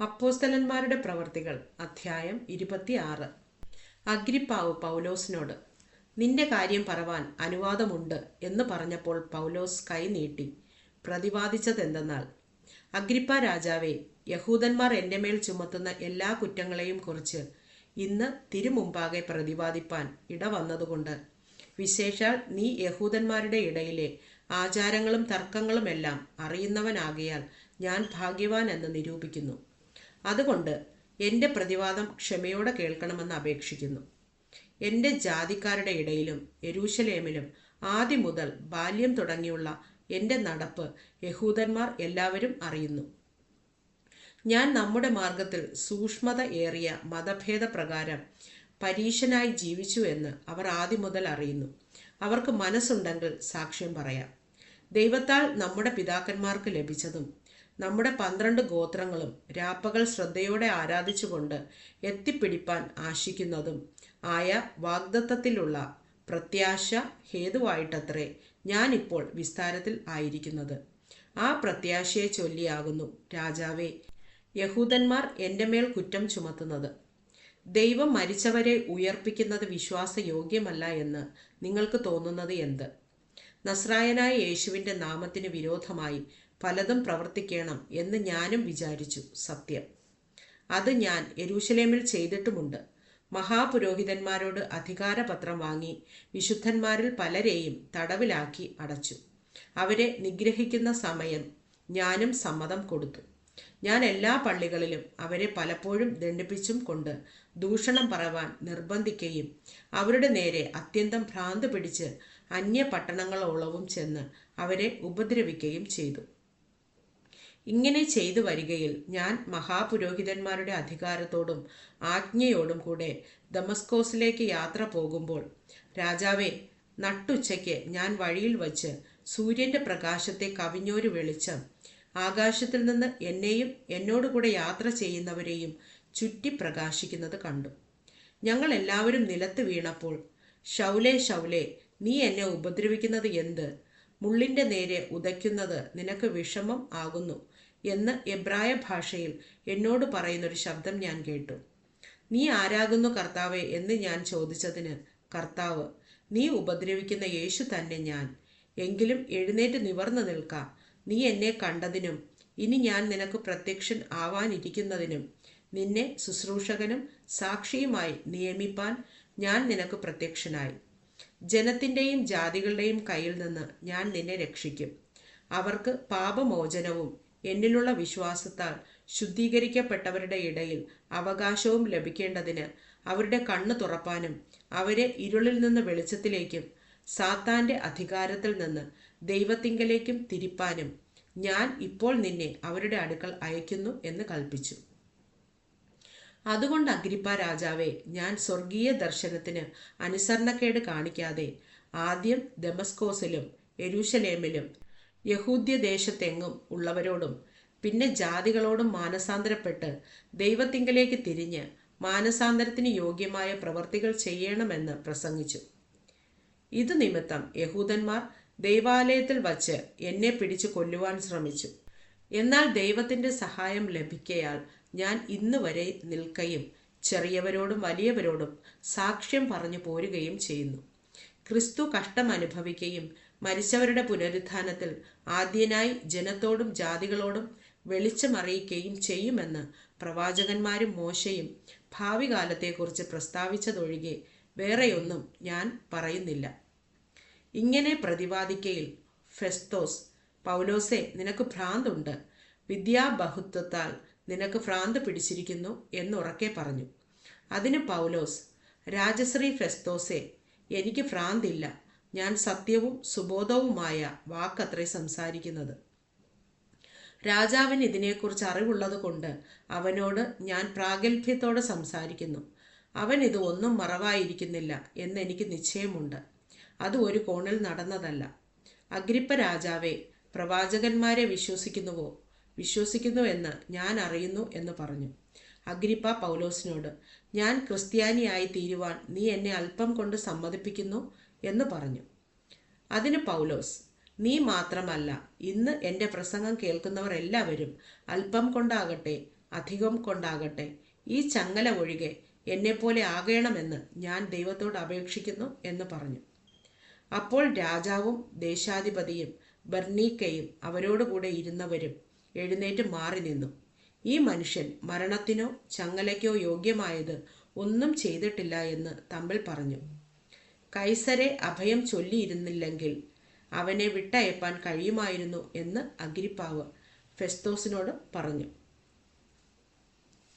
അപ്പോസ്തലന്മാരുടെ പ്രവർത്തികൾ അധ്യായം ഇരുപത്തിയാറ്. അഗ്രിപ്പാവ് പൗലോസിനോട് നിന്റെ കാര്യം പറവാൻ അനുവാദമുണ്ട് എന്ന് പറഞ്ഞപ്പോൾ പൗലോസ് കൈ നീട്ടി പ്രതിപാദിച്ചതെന്തെന്നാൽ അഗ്രിപ്പ രാജാവേ യഹൂദന്മാർ എന്റെ മേൽ ചുമത്തുന്ന എല്ലാ കുറ്റങ്ങളെയും കുറിച്ച് ഇന്ന് തിരുമുമ്പാകെ പ്രതിവാദിപ്പാൻ ഇടവന്നതുകൊണ്ട് വിശേഷാൽ നീ യഹൂദന്മാരുടെ ഇടയിലെ ആചാരങ്ങളും തർക്കങ്ങളുമെല്ലാം അറിയുന്നവനാകിയാൽ ഞാൻ ഭാഗ്യവാൻ എന്ന് നിരൂപിക്കുന്നു. അതുകൊണ്ട് എന്റെ പ്രതിവാദം ക്ഷമയോടെ കേൾക്കണമെന്ന് അപേക്ഷിക്കുന്നു. എന്റെ ജാതിക്കാരുടെ ഇടയിലും എരൂശലേമിലും ആദ്യം മുതൽ ബാല്യം തുടങ്ങിയുള്ള എന്റെ നടപ്പ് യഹൂദന്മാർ എല്ലാവരും അറിയുന്നു. ഞാൻ നമ്മുടെ മാർഗത്തിൽ സൂക്ഷ്മത ഏറിയ മതഭേദ പ്രകാരം പരീക്ഷനായി ജീവിച്ചു എന്ന് അവർ ആദ്യം മുതൽ അറിയുന്നു. അവർക്ക് മനസ്സുണ്ടെങ്കിൽ സാക്ഷ്യം പറയാം. ദൈവത്താൽ നമ്മുടെ പിതാക്കന്മാർക്ക് ലഭിച്ചതും നമ്മുടെ പന്ത്രണ്ട് ഗോത്രങ്ങളും രാപ്പകൾ ശ്രദ്ധയോടെ ആരാധിച്ചുകൊണ്ട് എത്തിപ്പിടിപ്പാൻ ആശിക്കുന്നതും ആയ വാഗ്ദത്തത്തിലുള്ള പ്രത്യാശ ഹേതുവായിട്ടത്രേ ഞാനിപ്പോൾ വിസ്താരത്തിൽ ആയിരിക്കുന്നത്. ആ പ്രത്യാശയെ ചൊല്ലിയാകുന്നു രാജാവേ യഹൂദന്മാർ എന്റെ മേൽ കുറ്റം ചുമത്തുന്നത്. ദൈവം മരിച്ചവരെ ഉയർപ്പിക്കുന്നത് വിശ്വാസയോഗ്യമല്ല എന്ന് നിങ്ങൾക്ക് തോന്നുന്നത് എന്ത്? നസ്രായനായ യേശുവിന്റെ നാമത്തിന് വിരോധമായി പലതും പ്രവർത്തിക്കണം എന്ന് ഞാനും വിചാരിച്ചു സത്യം. അത് ഞാൻ യരൂശലേമിൽ ചെയ്തിട്ടുമുണ്ട്. മഹാപുരോഹിതന്മാരോട് അധികാരപത്രം വാങ്ങി വിശുദ്ധന്മാരിൽ പലരെയും തടവിലാക്കി അടച്ചു. അവരെ നിഗ്രഹിക്കുന്ന സമയം ഞാനും സമ്മതം കൊടുത്തു. ഞാൻ എല്ലാ പള്ളികളിലും അവരെ പലപ്പോഴും ദണ്ഡിപ്പിച്ചും കൊണ്ട് ദൂഷണം പറവാൻ നിർബന്ധിക്കുകയും അവരുടെ നേരെ അത്യന്തം ഭ്രാന്ത് പിടിച്ച് അന്യ പട്ടണങ്ങളോളവും ചെന്ന് അവരെ ഉപദ്രവിക്കുകയും ചെയ്തു. ഇങ്ങനെ ചെയ്തു വരികയിൽ ഞാൻ മഹാപുരോഹിതന്മാരുടെ അധികാരത്തോടും ആജ്ഞയോടും കൂടെ ദമസ്കോസിലേക്ക് യാത്ര പോകുമ്പോൾ രാജാവെ നട്ടുച്ചയ്ക്ക് ഞാൻ വഴിയിൽ വച്ച് സൂര്യന്റെ പ്രകാശത്തെ കവിഞ്ഞൊരു വെളിച്ചം ആകാശത്തിൽ നിന്ന് എന്നെയും എന്നോടുകൂടെ യാത്ര ചെയ്യുന്നവരെയും ചുറ്റി പ്രകാശിക്കുന്നത് കണ്ടു. ഞങ്ങൾ എല്ലാവരും നിലത്ത് വീണപ്പോൾ ഷൗലേ ഷൗലേ നീ എന്നെ ഉപദ്രവിക്കുന്നത് എന്ത്? മുള്ളിന്റെ നേരെ ഉദയ്ക്കുന്നത് നിനക്ക് വിഷമം ആകുന്നു. എന്ന് എബ്രായ ഭാഷയിൽ എന്നോട് പറയുന്നൊരു ശബ്ദം ഞാൻ കേട്ടു. നീ ആരാകുന്നു കർത്താവെ എന്ന് ഞാൻ ചോദിച്ചതിന് കർത്താവ് നീ ഉപദ്രവിക്കുന്ന യേശു തന്നെ ഞാൻ. എങ്കിലും എഴുന്നേറ്റ് നിവർന്നു നിൽക്ക. നീ എന്നെ കണ്ടതിനും ഇനി ഞാൻ നിനക്ക് പ്രത്യക്ഷൻ ആവാനിരിക്കുന്നതിനും നിന്നെ ശുശ്രൂഷകനും സാക്ഷിയുമായി നിയമിപ്പാൻ ഞാൻ നിനക്ക് പ്രത്യക്ഷനായി. ജനത്തിന്റെയും ജാതികളുടെയും കയ്യിൽ നിന്ന് ഞാൻ നിന്നെ രക്ഷിക്കും. അവർക്ക് പാപമോചനവും എന്നിലുള്ള വിശ്വാസത്താൽ ശുദ്ധീകരിക്കപ്പെട്ടവരുടെ ഇടയിൽ അവകാശവും ലഭിക്കേണ്ടതിന് അവരുടെ കണ്ണ് തുറപ്പാനും അവരെ ഇരുളിൽ നിന്ന് വെളിച്ചത്തിലേക്കും സാത്താന്റെ അധികാരത്തിൽ നിന്ന് ദൈവത്തിങ്കലേക്കും തിരിപ്പാനും ഞാൻ ഇപ്പോൾ നിന്നെ അവരുടെ അടുക്കൽ അയക്കുന്നു എന്ന് കൽപ്പിച്ചു. അതുകൊണ്ട് അഗ്രിപ്പ രാജാവെ ഞാൻ സ്വർഗീയ ദർശനത്തിന് അനുസരണക്കേട് കാണിക്കാതെ ആദ്യം ദമസ്കോസിലും യെരൂശലേമിലും യഹൂദ്യദേശത്തെങ്ങും ഉള്ളവരോടും പിന്നെ ജാതികളോടും മാനസാന്തരപ്പെട്ട് ദൈവത്തിങ്കലേക്ക് തിരിഞ്ഞ് മാനസാന്തരത്തിന് യോഗ്യമായ പ്രവർത്തികൾ ചെയ്യണമെന്ന് പ്രസംഗിച്ചു. ഇത് നിമിത്തം യഹൂദന്മാർ ദൈവാലയത്തിൽ വച്ച് എന്നെ പിടിച്ചു കൊല്ലുവാൻ ശ്രമിച്ചു. എന്നാൽ ദൈവത്തിന്റെ സഹായം ലഭിക്കയാൽ ഞാൻ ഇന്ന് വരെ നിൽക്കുകയും ചെറിയവരോടും വലിയവരോടും സാക്ഷ്യം പറഞ്ഞു പോരുകയും ചെയ്യുന്നു. ക്രിസ്തു കഷ്ടം അനുഭവിക്കുകയും മരിച്ചവരുടെ പുനരുത്ഥാനത്തിൽ ആദ്യനായി ജനത്തോടും ജാതികളോടും വെളിച്ചമറിയിക്കുകയും ചെയ്യുമെന്ന് പ്രവാചകന്മാരും മോശയും ഭാവി കാലത്തെക്കുറിച്ച് പ്രസ്താവിച്ചതൊഴികെ വേറെയൊന്നും ഞാൻ പറയുന്നില്ല. ഇങ്ങനെ പ്രതിപാദിക്കയിൽ ഫെസ്തോസ് പൗലോസെ നിനക്ക് ഭ്രാന്തുണ്ട്. വിദ്യാബഹുത്വത്താൽ നിനക്ക് ഭ്രാന്ത് പിടിച്ചിരിക്കുന്നു എന്നുറക്കെ പറഞ്ഞു. അതിന് പൗലോസ് രാജശ്രീ ഫെസ്തോസെ എനിക്ക് ഭ്രാന്തില്ല. ഞാൻ സത്യവും സുബോധവുമായ വാക്കത്രേ സംസാരിക്കുന്നത്. രാജാവിന് ഇതിനെക്കുറിച്ച് അറിവുള്ളത് കൊണ്ട് അവനോട് ഞാൻ പ്രാഗൽഭ്യത്തോടെ സംസാരിക്കുന്നു. അവൻ ഇത് ഒന്നും മറവായിരിക്കുന്നില്ല എന്നെനിക്ക് നിശ്ചയമുണ്ട്. അത് ഒരു കോണിൽ നടന്നതല്ല. അഗ്രിപ്പ രാജാവെ പ്രവാചകന്മാരെ വിശ്വസിക്കുന്നുവോ? വിശ്വസിക്കുന്നു എന്ന് ഞാൻ അറിയുന്നു എന്ന് പറഞ്ഞു. അഗ്രിപ്പ പൗലോസിനോട് ഞാൻ ക്രിസ്ത്യാനിയായി തീരുവാൻ നീ എന്നെ അല്പം കൊണ്ട് സമ്മതിപ്പിക്കുന്നു എന്ന് പറഞ്ഞു. അതിന് പൗലോസ് നീ മാത്രമല്ല ഇന്ന് എന്റെ പ്രസംഗം കേൾക്കുന്നവർ എല്ലാവരും അല്പം കൊണ്ടാകട്ടെ അധികം കൊണ്ടാകട്ടെ ഈ ചങ്ങല ഒഴികെ എന്നെപ്പോലെ ആകണമെന്ന് ഞാൻ ദൈവത്തോട് അപേക്ഷിക്കുന്നു എന്ന് പറഞ്ഞു. അപ്പോൾ രാജാവും ദേശാധിപതിയും ബർണീക്കയും അവരോടുകൂടെ ഇരുന്നവരും എഴുന്നേറ്റ് മാറി നിന്നു ഈ മനുഷ്യൻ മരണത്തിനോ ചങ്ങലയ്ക്കോ യോഗ്യമായത് ഒന്നും ചെയ്തിട്ടില്ല എന്ന് തമ്പിൽ പറഞ്ഞു. കൈസരെ അഭയം ചൊല്ലിയിരുന്നില്ലെങ്കിൽ അവനെ വിട്ടയപ്പാൻ കഴിയുമായിരുന്നു എന്ന് അഗ്രിപ്പാവ് ഫെസ്തോസിനോട് പറഞ്ഞു.